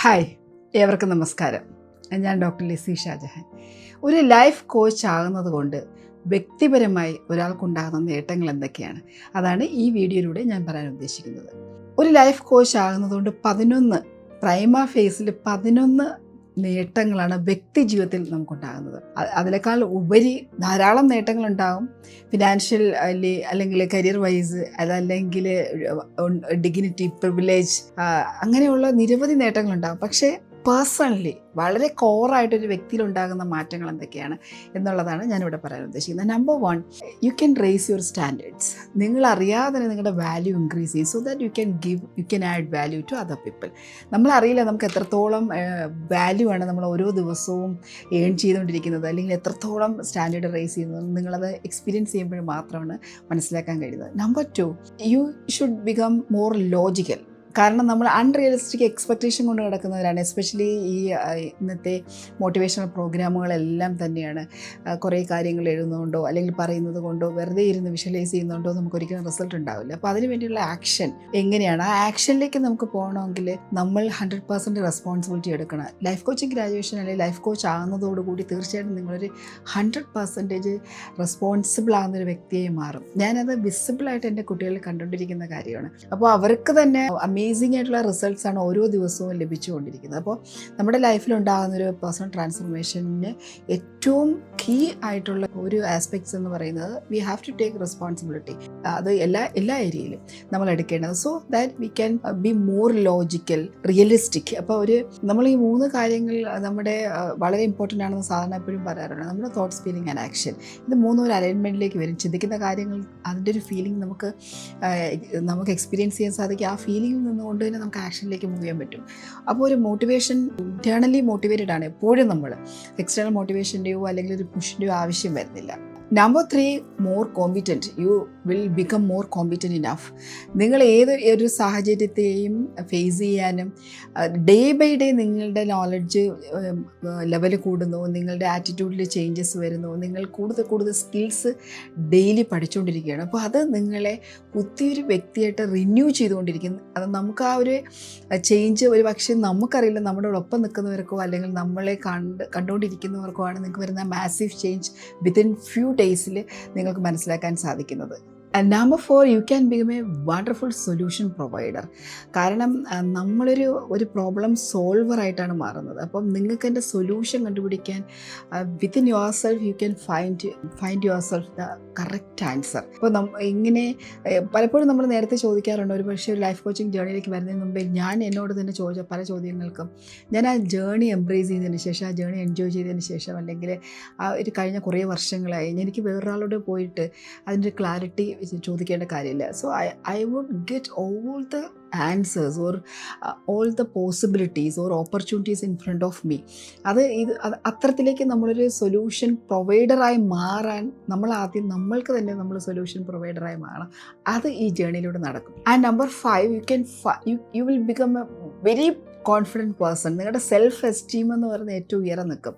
Hi ഏവർക്കും നമസ്കാരം. ഞാൻ ഡോക്ടർ ലിസി ഷാജഹാൻ. ഒരു ലൈഫ് കോച്ച് ആകുന്നത് കൊണ്ട് വ്യക്തിപരമായി ഒരാൾക്കുണ്ടാകുന്ന നേട്ടങ്ങൾ എന്തൊക്കെയാണ്? അതാണ് ഈ വീഡിയോയിലൂടെ ഞാൻ പറയാൻ ഉദ്ദേശിക്കുന്നത്. ഒരു ലൈഫ് കോച്ച് ആകുന്നതുകൊണ്ട് പതിനൊന്ന് പ്രൈമ ഫേസിൽ പതിനൊന്ന് നേട്ടങ്ങളാണ് വ്യക്തി ജീവിതത്തിൽ നമുക്കുണ്ടാകുന്നത് അതിനേക്കാൾ ഉപരി ധാരാളം നേട്ടങ്ങളുണ്ടാകും. ഫിനാൻഷ്യൽ അല്ലെ അല്ലെങ്കിൽ കരിയർ വൈസ് അതല്ലെങ്കിൽ ഡിഗ്നിറ്റി പ്രിവിലേജ് അങ്ങനെയുള്ള നിരവധി നേട്ടങ്ങളുണ്ടാകും. പക്ഷേ പേഴ്സണലി വളരെ കോറായിട്ടൊരു വ്യക്തിയിൽ ഉണ്ടാകുന്ന മാറ്റങ്ങൾ എന്തൊക്കെയാണ് എന്നുള്ളതാണ് ഞാനിവിടെ പറയാൻ ഉദ്ദേശിക്കുന്നത്. Number one you can raise your standards നിങ്ങൾ അറിയാതെ തന്നെ നിങ്ങളുടെ വാല്യൂ ഇൻക്രീസ് ചെയ്യും. So that you can give you can add value to other people നമ്മളറിയില്ല നമുക്ക് എത്രത്തോളം വാല്യൂ ആണ് നമ്മൾ ഓരോ ദിവസവും ഏൺ ചെയ്തുകൊണ്ടിരിക്കുന്നത്. അല്ലെങ്കിൽ എത്രത്തോളം സ്റ്റാൻഡേർഡ് റേസ് ചെയ്യുന്നത് നിങ്ങളത് എക്സ്പീരിയൻസ് ചെയ്യുമ്പോൾ മാത്രമാണ് മനസ്സിലാക്കാൻ കഴിയുന്നത്. Number two you should become more logical കാരണം നമ്മൾ അൺറിയലിസ്റ്റിക് എക്സ്പെക്റ്റേഷൻ കൊണ്ട് കിടക്കുന്നവരാണ് എസ്പെഷ്യലി ഈ ഇന്നത്തെ മോട്ടിവേഷണൽ പ്രോഗ്രാമുകളെല്ലാം തന്നെയാണ്. കുറേ കാര്യങ്ങൾ എഴുതുന്നതുകൊണ്ടോ അല്ലെങ്കിൽ പറയുന്നത് കൊണ്ടോ വെറുതെ ഇരുന്ന് വിഷ്വലൈസ് ചെയ്യുന്നതുകൊണ്ടോ നമുക്ക് ഒരിക്കലും റിസൾട്ട് ഉണ്ടാവില്ല. അപ്പോൾ അതിന് വേണ്ടിയുള്ള ആക്ഷൻ എങ്ങനെയാണ്? ആ ആക്ഷനിലേക്ക് നമുക്ക് പോകണമെങ്കിൽ നമ്മൾ ഹൺഡ്രഡ് പെർസെന്റ് റെസ്പോൺസിബിലിറ്റി എടുക്കണം. ലൈഫ് കോച്ചിങ് ഗ്രാജുവേഷൻ അല്ലെങ്കിൽ ലൈഫ് കോച്ച് ആകുന്നതോടുകൂടി തീർച്ചയായിട്ടും നിങ്ങളൊരു ഹൺഡ്രഡ് പെർസെന്റേജ് റെസ്പോൺസിബിൾ ആകുന്ന ഒരു വ്യക്തിയായി മാറും. ഞാനത് വിസിബിളായിട്ട് എന്റെ കുട്ടികളിൽ കണ്ടുകൊണ്ടിരിക്കുന്ന കാര്യമാണ്. അപ്പോൾ അവർക്ക് തന്നെ അമേസിംഗ് ആയിട്ടുള്ള റിസൾട്ട്സ് ആണ് ഓരോ ദിവസവും ലഭിച്ചുകൊണ്ടിരിക്കുന്നത്. അപ്പോൾ നമ്മുടെ ലൈഫിൽ ഉണ്ടാകുന്ന ഒരു പേഴ്സണൽ ട്രാൻസ്ഫോർമേഷന് ഏറ്റവും കീ ആയിട്ടുള്ള ഒരു ആസ്പെക്ട്സ് എന്ന് പറയുന്നത് we have to take responsibility അത് എല്ലാ എല്ലാ ഏരിയയിലും നമ്മൾ എടുക്കേണ്ടത്. So that we can be more logical realistic അപ്പോൾ ഒരു നമ്മൾ ഈ മൂന്ന് കാര്യങ്ങൾ നമ്മുടെ വളരെ ഇമ്പോർട്ടന്റ് ആണെന്ന് സാധാരണ എപ്പോഴും പറയാറുണ്ട്. നമ്മുടെ തോട്ട്സ് ഫീലിംഗ് ആൻഡ് ആക്ഷൻ ഇത് മൂന്നും ഒരു അലൈൻമെന്റിലേക്ക് വരും. ചിന്തിക്കുന്ന കാര്യങ്ങൾ അതിന്റെ ഒരു ഫീലിംഗ് നമുക്ക് നമുക്ക് എക്സ്പീരിയൻസ് ചെയ്യാൻ സാധിക്കും. ആ ഫീലിംഗിൽ നിന്നുകൊണ്ട് തന്നെ നമുക്ക് ആക്ഷനിലേക്ക് മൂവ് ചെയ്യാൻ പറ്റും. അപ്പോൾ ഒരു മോട്ടിവേഷൻ ഇന്റേണലി മോട്ടിവേറ്റഡ് ആണ് എപ്പോഴും നമ്മൾ എക്സ്റ്റേണൽ മോട്ടിവേഷന്റെയോ അല്ലെങ്കിൽ ഒരു പുഷിന്റെയോ ആവശ്യം വരുന്നില്ല. Number three more competent you will become more competent enough നിങ്ങൾ ഏത് ഒരു സാഹചര്യത്തെയും ഫേസ് ചെയ്യാനും ഡേ ബൈ ഡേ നിങ്ങളുടെ നോളജ് ലെവൽ കൂടുന്നു നിങ്ങളുടെ ആറ്റിറ്റ്യൂഡിൽ ചേഞ്ചസ് വരുന്നു നിങ്ങൾ കൂടുതൽ കൂടുതൽ സ്കിൽസ് ഡെയിലി പഠിച്ചുകൊണ്ടിരിക്കുകയാണ് അപ്പോൾ അത് നിങ്ങളെ പുതിയൊരു വ്യക്തിയായിട്ട് റിന്യൂ ചെയ്തുകൊണ്ടിരിക്കുന്നു. അത് നമുക്ക് ആ ഒരു ചേഞ്ച് ഒരു പക്ഷേ നമുക്കറിയില്ല നമ്മുടെ ഒപ്പം നിൽക്കുന്നവർക്കോ അല്ലെങ്കിൽ നമ്മളെ കണ്ട് കണ്ടുകൊണ്ടിരിക്കുന്നവർക്കോ ആണ് നിങ്ങൾക്ക് വരുന്ന മാസീവ് ചേഞ്ച് വിത്തിൻ ഫ്യൂ ഡേയ്സിൽ നിങ്ങൾക്ക് മനസ്സിലാക്കാൻ സാധിക്കുന്നത്. Number four you can become a wonderful solution provider കാരണം നമ്മളൊരു ഒരു പ്രോബ്ലം സോൾവറായിട്ടാണ് മാറുന്നത്. അപ്പം നിങ്ങൾക്ക് എന്റെ സൊല്യൂഷൻ കണ്ടുപിടിക്കാൻ within yourself you can find find yourself the correct answer അപ്പോൾ ഇങ്ങനെ പലപ്പോഴും നമ്മൾ നേരത്തെ ചോദിക്കാറുണ്ട്. ഒരു പക്ഷേ ഒരു ലൈഫ് കോച്ചിങ് ജേണിയിലേക്ക് വരുന്നതിന് മുമ്പേ ഞാൻ എന്നോട് തന്നെ ചോദിച്ച പല ചോദ്യങ്ങൾക്കും ഞാൻ ആ ജേണി എംബ്രേസ് ചെയ്തതിന് ശേഷം ആ ജേണി എൻജോയ് ചെയ്തതിന് ശേഷം അല്ലെങ്കിൽ ആ ഒരു കഴിഞ്ഞ കുറേ വർഷങ്ങളായി എനിക്ക് വേറൊരാളോട് പോയിട്ട് അതിന്റെ ക്ലാരിറ്റി ചോദിക്കേണ്ട കാര്യമില്ല. So I I would get all the answers or all the possibilities or opportunities in front of me അത് ഇത് അത് അത്തരത്തിലേക്ക് നമ്മളൊരു സൊല്യൂഷൻ പ്രൊവൈഡറായി മാറാൻ നമ്മൾ ആദ്യം നമ്മൾക്ക് തന്നെ നമ്മൾ സൊല്യൂഷൻ പ്രൊവൈഡറായി മാറണം. അത് ഈ ജേണിയിലൂടെ നടക്കും. And number five you can you you will become a very confident person നിങ്ങളുടെ സെൽഫ് എസ്റ്റീം എന്ന് പറയുന്നത് ഏറ്റവും ഉയരം നിൽക്കും.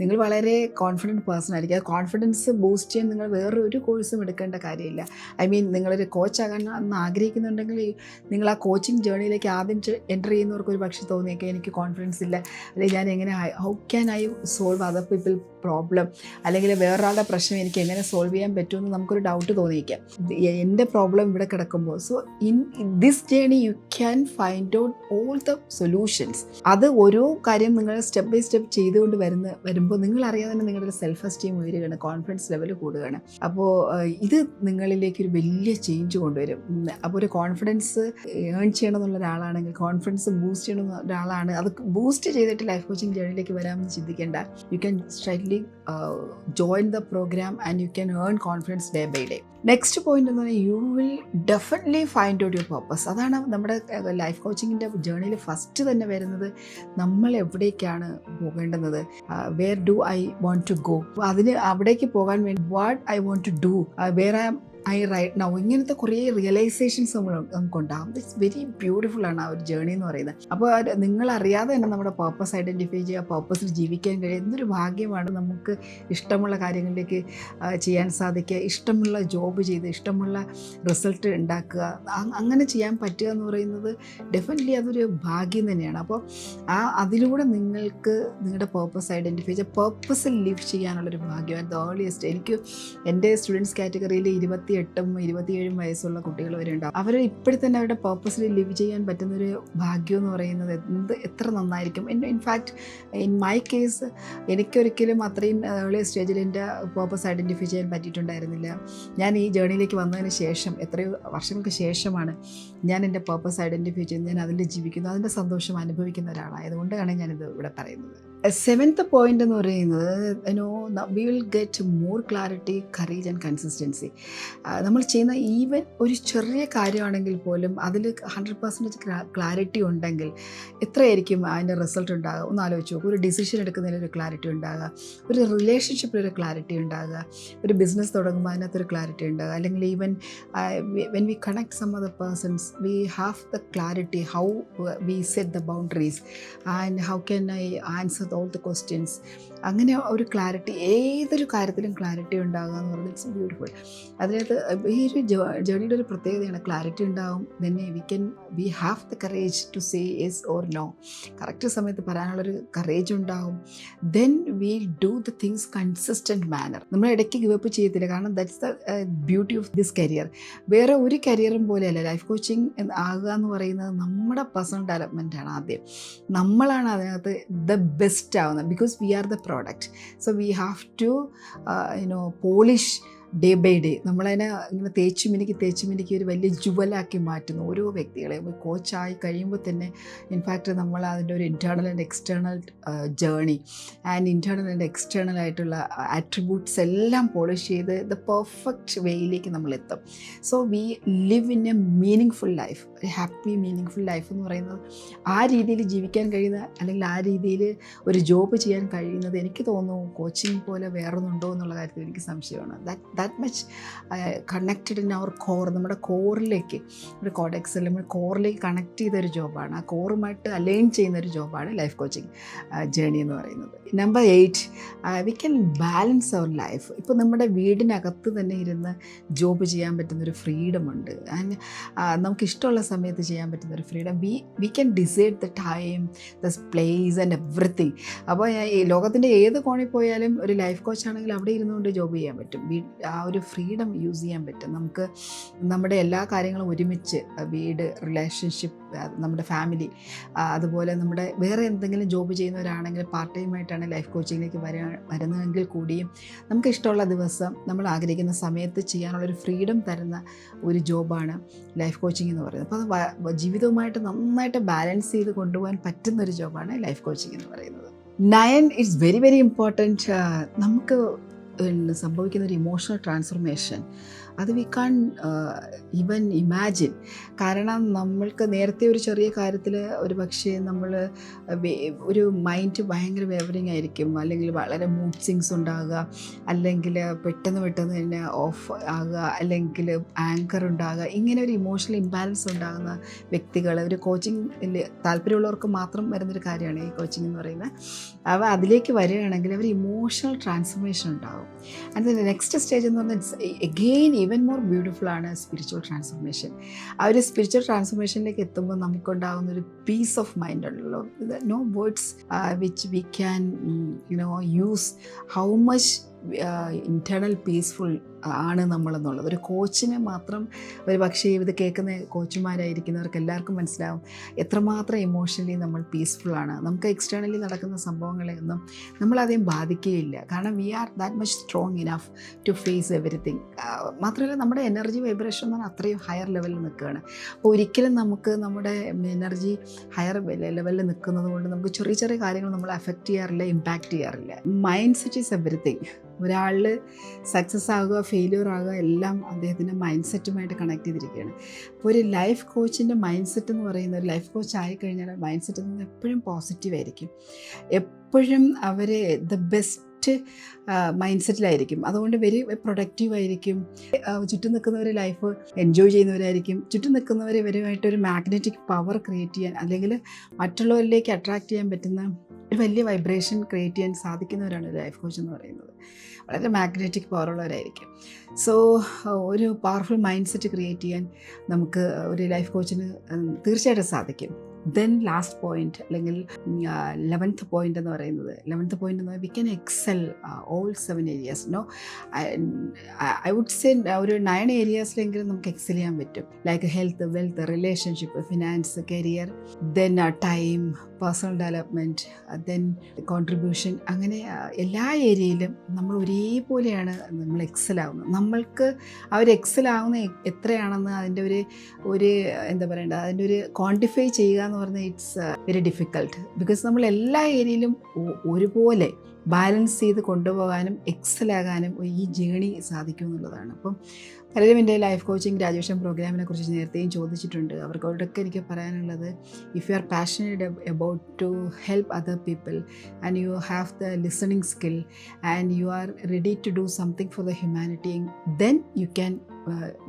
നിങ്ങൾ വളരെ കോൺഫിഡന്റ് പേഴ്സൺ ആയിരിക്കും. ആ കോൺഫിഡൻസ് ബൂസ്റ്റ് ചെയ്യാൻ നിങ്ങൾ വേറെ ഒരു കോഴ്സും എടുക്കേണ്ട കാര്യമില്ല. ഐ മീൻ നിങ്ങളൊരു കോച്ചാകാൻ എന്ന് ആഗ്രഹിക്കുന്നുണ്ടെങ്കിൽ നിങ്ങൾ ആ കോച്ചിങ് ജേണിയിലേക്ക് ആദ്യം എന്റർ ചെയ്യുന്നവർക്ക് ഒരു പക്ഷേ തോന്നിയൊക്കെ എനിക്ക് കോൺഫിഡൻസ് ഇല്ല. അല്ലെങ്കിൽ ഞാൻ എങ്ങനെ how can I solve other people problem അല്ലെങ്കിൽ വേറൊരാളുടെ പ്രശ്നം എനിക്ക് എങ്ങനെ സോൾവ് ചെയ്യാൻ പറ്റുമെന്ന് നമുക്കൊരു ഡൗട്ട് തോന്നിയേക്കാം. എന്റെ പ്രോബ്ലം ഇവിടെ കിടക്കുമ്പോൾ. So in this journey you can find out all the solutions അത് ഓരോ കാര്യം നിങ്ങൾ സ്റ്റെപ്പ് ബൈ സ്റ്റെപ്പ് ചെയ്തുകൊണ്ട് വരുന്ന വരുമ്പോൾ നിങ്ങൾ അറിയാതെ തന്നെ നിങ്ങളുടെ സെൽഫ് എസ്റ്റീം ഉയരുകയാണ് കോൺഫിഡൻസ് ലെവൽ കൂടുകയാണ്. അപ്പോൾ ഇത് നിങ്ങളിലേക്ക് ഒരു വലിയ ചേഞ്ച് കൊണ്ടുവരും. അപ്പോൾ ഒരു കോൺഫിഡൻസ് ഏൺ ചെയ്യണം എന്നുള്ള ഒരാളാണെങ്കിൽ കോൺഫിഡൻസ് ബൂസ്റ്റ് ചെയ്യണമെന്ന ഒരാളാണ് അത് ബൂസ്റ്റ് ചെയ്തിട്ട് ലൈഫ് കോച്ചിങ് ജേണിയിലേക്ക് വരാമെന്ന് ചിന്തിക്കേണ്ട. You can straightly join the program and you can earn confidence day by day next point എന്ന് പറഞ്ഞാൽ you will definitely find out your purpose അതാണ് നമ്മുടെ ലൈഫ് കോച്ചിങ്ങിന്റെ ജേണിയിൽ ഫസ്റ്റ് തന്നെ വരുന്നത് നമ്മൾ എവിടേക്കാണ് പോകേണ്ടുന്നത്? Where do I want to go അതിന് അവിടേക്ക് പോകാൻ വേണ്ടി what I want to do where I I right now ഇങ്ങനത്തെ കുറേ റിയലൈസേഷൻസ് നമ്മൾ നമുക്കുണ്ടാകും ഇറ്റ്സ് വെരി ബ്യൂട്ടിഫുൾ ആണ് ആ ഒരു ജേണി എന്ന് പറയുന്നത്. അപ്പോൾ നിങ്ങൾ അറിയാതെ തന്നെ നമ്മുടെ പർപ്പസ് ഐഡന്റിഫൈ ചെയ്യുക പർപ്പസിൽ ജീവിക്കാൻ കഴിയുക എന്തൊരു ഭാഗ്യമാണ് നമുക്ക് ഇഷ്ടമുള്ള കാര്യങ്ങളിലേക്ക് ചെയ്യാൻ സാധിക്കുക ഇഷ്ടമുള്ള ജോബ് ചെയ്ത് ഇഷ്ടമുള്ള റിസൾട്ട് ഉണ്ടാക്കുക അങ്ങനെ ചെയ്യാൻ പറ്റുക എന്ന് പറയുന്നത് ഡെഫിനറ്റ്ലി അതൊരു ഭാഗ്യം തന്നെയാണ്. അപ്പോൾ ആ അതിലൂടെ നിങ്ങൾക്ക് നിങ്ങളുടെ പർപ്പസ് ഐഡന്റിഫൈ ചെയ്യുക പർപ്പസിൽ ലിവ് ചെയ്യാനുള്ളൊരു ഭാഗ്യം. അറ്റ് ദ ഏർലിയസ്റ്റ് എനിക്ക് എന്റെ സ്റ്റുഡൻസ് കാറ്റഗറിയിൽ ഇരുപത്തി എട്ടും ഇരുപത്തിയേഴും വയസ്സുള്ള കുട്ടികൾ വരെ ഉണ്ടാവും. അവർ ഇപ്പോഴും തന്നെ അവരുടെ പേർപ്പസിൽ ലിവ് ചെയ്യാൻ പറ്റുന്നൊരു ഭാഗ്യം എന്ന് പറയുന്നത് എന്ത് എത്ര നന്നായിരിക്കും. എന്റെ ഇൻഫാക്റ്റ് ഇൻ മൈ കേസ് എനിക്കൊരിക്കലും അത്രയും ഏർലി സ്റ്റേജിൽ എന്റെ പേർപ്പസ് ഐഡന്റിഫൈ ചെയ്യാൻ പറ്റിയിട്ടുണ്ടായിരുന്നില്ല. ഞാൻ ഈ ജേണിയിലേക്ക് വന്നതിന് ശേഷം എത്രയോ വർഷങ്ങൾക്ക് ശേഷമാണ് ഞാൻ എന്റെ പേർപ്പസ് ഐഡന്റിഫൈ ചെയ്യുന്നത്. ഞാൻ അതിൽ ജീവിക്കുന്നു. അതിന്റെ സന്തോഷം അനുഭവിക്കുന്ന ഒരാളായതുകൊണ്ടാണ് ഞാനിത് ഇവിടെ പറയുന്നത്. സെവൻത്ത് പോയിന്റ് എന്ന് പറയുന്നത് you know we will get more clarity courage and consistency നമ്മൾ ചെയ്യുന്ന ഈവൻ ഒരു ചെറിയ കാര്യമാണെങ്കിൽ പോലും അതിൽ ഹൺഡ്രഡ് പെർസെന്റേജ് ക്ലാരിറ്റി ഉണ്ടെങ്കിൽ എത്രയായിരിക്കും അതിന്റെ റിസൾട്ട് ഉണ്ടാകുക ഒന്ന് ആലോചിച്ച് നോക്കും. ഒരു ഡിസിഷൻ എടുക്കുന്നതിൽ ഒരു ക്ലാരിറ്റി ഉണ്ടാകുക ഒരു റിലേഷൻഷിപ്പിൽ ഒരു ക്ലാരിറ്റി ഉണ്ടാകുക ഒരു ബിസിനസ് തുടങ്ങുമ്പോൾ അതിനകത്തൊരു ക്ലാരിറ്റി ഉണ്ടാകുക അല്ലെങ്കിൽ even when we connect some other persons we have the clarity how we set the boundaries and how can I answer all the questions അങ്ങനെ ഒരു ക്ലാരിറ്റി ഏതൊരു കാര്യത്തിലും ക്ലാരിറ്റി ഉണ്ടാകുക എന്ന് പറഞ്ഞാൽ ഇറ്റ്സ് ബ്യൂട്ടിഫുൾ അതിനകത്ത് ഈ ഒരു ജേണിയുടെ ഒരു പ്രത്യേകതയാണ് ക്ലാരിറ്റി ഉണ്ടാകും തന്നെ we can we have the courage to say yes or no correct സമയത്ത് പറയാനുള്ളൊരു കറേജ് ഉണ്ടാവും. Then we do the things consistent manner നമ്മൾ ഇടയ്ക്ക് ഗിവപ്പ് ചെയ്യത്തില്ല. കാരണം that's the beauty of this career വേറെ ഒരു കരിയറും പോലെയല്ല. ലൈഫ് കോച്ചിങ് ആകുക എന്ന് പറയുന്നത് നമ്മുടെ പേഴ്സണൽ ആണ് ആദ്യം. നമ്മളാണ് അതിനകത്ത് ദ ബെസ്റ്റ് ആവുന്നത്. Because we are the product. So we have to, uh, you know, polish day by day നമ്മളതിനെ ഇങ്ങനെ തേച്ച് മിനുക്കി തേച്ച് മിനുക്കി ഒരു വലിയ ജുവലാക്കി മാറ്റുന്നു. ഓരോ വ്യക്തികളെയും കോച്ചായി കഴിയുമ്പോൾ തന്നെ ഇൻഫാക്റ്റ് നമ്മൾ അതിന്റെ ഒരു internal and external journey and internal and external ആയിട്ടുള്ള ആട്രിബ്യൂട്ട്സ് എല്ലാം പോളിഷ് ചെയ്ത് ദ പെർഫെക്റ്റ് വേയിലേക്ക് നമ്മൾ എത്തും. So we live in a meaningful life ഒരു ഹാപ്പി മീനിങ് ഫുൾ ലൈഫ് എന്ന് പറയുന്നത് ആ രീതിയിൽ ജീവിക്കാൻ കഴിയുന്ന അല്ലെങ്കിൽ ആ രീതിയിൽ ഒരു ജോബ് ചെയ്യാൻ കഴിയുന്നത് എനിക്ക് തോന്നുന്നു കോച്ചിങ് പോലെ വേറൊന്നുണ്ടോ എന്നുള്ള കാര്യത്തിൽ എനിക്ക് സംശയമാണ്. That that much connected in our core നമ്മുടെ കോറിലേക്ക് ഒരു കോഡെക്സ് അല്ലെങ്കിൽ കോറിലേക്ക് കണക്ട് ചെയ്തൊരു ജോബാണ് ആ കോറുമായിട്ട് അലൈൻ ചെയ്യുന്നൊരു ജോബാണ് ലൈഫ് കോച്ചിങ് ജേണി എന്ന് പറയുന്നത്. Number eight we can balance our life ഇപ്പോൾ നമ്മുടെ വീടിനകത്ത് തന്നെ ഇരുന്ന് ജോബ് ചെയ്യാൻ പറ്റുന്നൊരു ഫ്രീഡം ഉണ്ട്. ആൻഡ് നമുക്ക് ഇഷ്ടമുള്ള സമയത്ത് ചെയ്യാൻ പറ്റുന്നൊരു freedom we we can decide the time the place and everything അപ്പോൾ ഈ ലോകത്തിന്റെ ഏത് കോണിൽ പോയാലും ഒരു ലൈഫ് കോച്ച് ആണെങ്കിൽ അവിടെ ഇരുന്നുകൊണ്ട് ജോബ് ചെയ്യാൻ പറ്റും. ആ ഒരു ഫ്രീഡം യൂസ് ചെയ്യാൻ പറ്റും. നമുക്ക് നമ്മുടെ എല്ലാ കാര്യങ്ങളും ഒരുമിച്ച് വീട് റിലേഷൻഷിപ്പ് നമ്മുടെ ഫാമിലി അതുപോലെ നമ്മുടെ വേറെ എന്തെങ്കിലും ജോബ് ചെയ്യുന്നവരാണെങ്കിൽ പാർട്ട് ടൈമായിട്ടാണ് ലൈഫ് കോച്ചിങ്ങിലേക്ക് വരാ വരുന്നതെങ്കിൽ കൂടിയും നമുക്ക് ഇഷ്ടമുള്ള ദിവസം നമ്മൾ ആഗ്രഹിക്കുന്ന സമയത്ത് ചെയ്യാനുള്ളൊരു ഫ്രീഡം തരുന്ന ഒരു ജോബാണ് ലൈഫ് കോച്ചിങ് എന്ന് പറയുന്നത്. അപ്പോൾ അത് ജീവിതവുമായിട്ട് നന്നായിട്ട് ബാലൻസ് ചെയ്ത് കൊണ്ടുപോകാൻ പറ്റുന്ന ഒരു ജോബാണ് ലൈഫ് കോച്ചിങ് എന്ന് പറയുന്നത്. Nine it's very very important നമുക്ക് സംഭവിക്കുന്ന ഒരു ഇമോഷണൽ ട്രാൻസ്ഫർമേഷൻ അത് വി കാൺ ഈവൻ ഇമാജിൻ കാരണം നമ്മൾക്ക് നേരത്തെ ഒരു ചെറിയ കാര്യത്തിൽ ഒരു പക്ഷേ നമ്മൾ ഒരു മൈൻഡ് ഭയങ്കര വേവറിങ് ആയിരിക്കും. അല്ലെങ്കിൽ വളരെ മൂഡ് സിങ്സ് ഉണ്ടാകുക അല്ലെങ്കിൽ പെട്ടെന്ന് പെട്ടെന്ന് തന്നെ ഓഫ് ആകുക. അല്ലെങ്കിൽ ആങ്കർ ഉണ്ടാകുക. ഇങ്ങനെ ഒരു ഇമോഷണൽ ഇംബാലൻസ് ഉണ്ടാകുന്ന വ്യക്തികൾ ഒരു കോച്ചിങ് താല്പര്യമുള്ളവർക്ക് മാത്രം വരുന്നൊരു കാര്യമാണ് ഈ കോച്ചിങ് എന്ന് പറയുന്നത്. അവ അതിലേക്ക് വരികയാണെങ്കിൽ അവർ ഇമോഷണൽ ട്രാൻസ്ഫോർമേഷൻ ഉണ്ടാകും. അതിന്റെ നെക്സ്റ്റ് സ്റ്റേജ് എന്ന് പറഞ്ഞാൽ എഗെയിൻ ഈവൻ മോർ ബ്യൂട്ടിഫുൾ ആണ് സ്പിരിച്വൽ ട്രാൻസ്ഫോർമേഷൻ ആ ഒരു സ്പിരിച്വൽ ട്രാൻസ്ഫോർമേഷനിലേക്ക് എത്തുമ്പോൾ നമുക്കുണ്ടാകുന്ന ഒരു പീസ് ഓഫ് മൈൻഡ് ഉണ്ടല്ലോ. No words which we can you know use how much internal peaceful ആണ് നമ്മളെന്നുള്ളത്. ഒരു കോച്ചിന് മാത്രം ഒരു പക്ഷേ ഇത് കേൾക്കുന്ന കോച്ചുമാരായിരിക്കുന്നവർക്ക് എല്ലാവർക്കും മനസ്സിലാവും എത്രമാത്രം ഇമോഷണലി നമ്മൾ പീസ്ഫുള്ളാണ് നമുക്ക് എക്സ്റ്റേണലി നടക്കുന്ന സംഭവങ്ങളെ സംഭവങ്ങളെയൊന്നും നമ്മളധികം ബാധിക്കുകയില്ല. കാരണം we are that much strong enough to face everything മാത്രമല്ല നമ്മുടെ എനർജി വൈബ്രേഷൻ എന്ന് പറഞ്ഞാൽ അത്രയും ഹയർ ലെവലിൽ നിൽക്കുകയാണ്. അപ്പോൾ ഒരിക്കലും നമുക്ക് നമ്മുടെ എനർജി ഹയർ ലെവലിൽ നിൽക്കുന്നത് കൊണ്ട് നമുക്ക് ചെറിയ ചെറിയ കാര്യങ്ങൾ നമ്മൾ അഫക്റ്റ് ചെയ്യാറില്ല ഇമ്പാക്റ്റ് ചെയ്യാറില്ല. മൈൻഡ് സെറ്റ് ഈസ് എവറിത്തിങ് ഒരാളിൽ സക്സസ് ആകുക ഫെയിലിയർ ആകുക എല്ലാം അദ്ദേഹത്തിന്റെ മൈൻഡ് സെറ്റുമായിട്ട് കണക്ട് ചെയ്തിരിക്കുകയാണ്. അപ്പോൾ ഒരു ലൈഫ് കോച്ചിന്റെ മൈൻഡ് സെറ്റ് എന്ന് പറയുന്ന ഒരു ലൈഫ് കോച്ച് ആയിക്കഴിഞ്ഞാൽ മൈൻഡ് സെറ്റ് എന്ന് എപ്പോഴും പോസിറ്റീവ് ആയിരിക്കും. എപ്പോഴും അവരെ ദ ബെസ്റ്റ് മൈൻഡ് സെറ്റിലായിരിക്കും അതുകൊണ്ട് വെരി പ്രൊഡക്റ്റീവ് ആയിരിക്കും ചുറ്റും നിൽക്കുന്നവർ ലൈഫ് എൻജോയ് ചെയ്യുന്നവരായിരിക്കും. ചുറ്റും നിൽക്കുന്നവർ ഇവരുമായിട്ടൊരു മാഗ്നറ്റിക് പവർ ക്രിയേറ്റ് ചെയ്യാൻ അല്ലെങ്കിൽ മറ്റുള്ളവരിലേക്ക് അട്രാക്റ്റ് ചെയ്യാൻ പറ്റുന്ന ഒരു വലിയ വൈബ്രേഷൻ ക്രിയേറ്റ് ചെയ്യാൻ സാധിക്കുന്നവരാണ് ലൈഫ് കോച്ച് എന്ന് പറയുന്നത്. വളരെ മാഗ്നറ്റിക് പവറുള്ളവരായിരിക്കും. സോ ഒരു പവർഫുൾ മൈൻഡ് സെറ്റ് ക്രിയേറ്റ് ചെയ്യാൻ നമുക്ക് ഒരു ലൈഫ് കോച്ചിന് തീർച്ചയായിട്ടും സാധിക്കും. ദെൻ ലാസ്റ്റ് പോയിന്റ് അല്ലെങ്കിൽ ലെവൻത്ത് പോയിന്റ് എന്ന് പറയുന്നത്. ലെവൻത്ത് പോയിന്റ് എന്ന് we can excel all seven areas no I would say ഒരു നയൻ ഏരിയാസിലെങ്കിലും നമുക്ക് എക്സൽ ചെയ്യാൻ പറ്റും. Like health wealth relationship finance career then time personal development then contribution അങ്ങനെ എല്ലാ ഏരിയയിലും നമ്മൾ ഒരേപോലെയാണ് നമ്മൾ എക്സൽ ആവുന്നത്. നമ്മൾക്ക് ആ ഒരു എക്സൽ ആവുന്ന എ- എത്രയാണെന്ന് അതിന്റെ ഒരു ഒരു എന്താ പറയണ്ട അതിന്റെ ഒരു ക്വാണ്ടിഫൈ ചെയ്യുക എന്ന് പറഞ്ഞാൽ ഇറ്റ്സ് വെരി ഡിഫിക്കൾട്ട് ബിക്കോസ് നമ്മൾ എല്ലാ ഏരിയയിലും ഒരുപോലെ ബാലൻസ് ചെയ്ത് കൊണ്ടുപോകാനും എക്സലാകാനും ഈ ജേണി സാധിക്കും എന്നുള്ളതാണ്. അപ്പം പലരും എന്റെ ലൈഫ് കോച്ചിങ് ഗ്രാജുവേഷൻ പ്രോഗ്രാമിനെ കുറിച്ച് നേരത്തെയും ചോദിച്ചിട്ടുണ്ട്. അവർക്കോടൊക്കെ എനിക്ക് പറയാനുള്ളത് if you are passionate about to help other people and you have the listening skill and you are ready to do something for the humanity then you can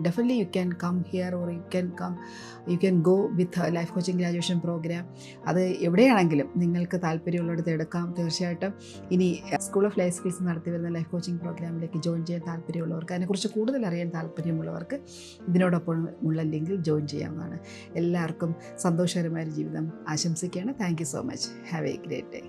definitely you can come here or you can come you can go with life coaching graduation program അത് എവിടെയാണെങ്കിലും നിങ്ങൾക്ക് താല്പര്യമുള്ളിടത്ത് എടുക്കാം. തീർച്ചയായിട്ടും ഇനി school of life skills നടത്തി വരുന്ന life coaching പ്രോഗ്രാമിലേക്ക് join ചെയ്യാൻ താല്പര്യമുള്ളവർക്ക് അതിനെക്കുറിച്ച് കൂടുതൽ അറിയാൻ താല്പര്യമുള്ളവർക്ക് ഇതിനോടൊപ്പം ഉള്ള ലിങ്കിൽ ജോയിൻ ചെയ്യാവുന്നതാണ്. എല്ലാവർക്കും സന്തോഷകരമായ ജീവിതം ആശംസിക്കുകയാണ്. Thank you so much have a great day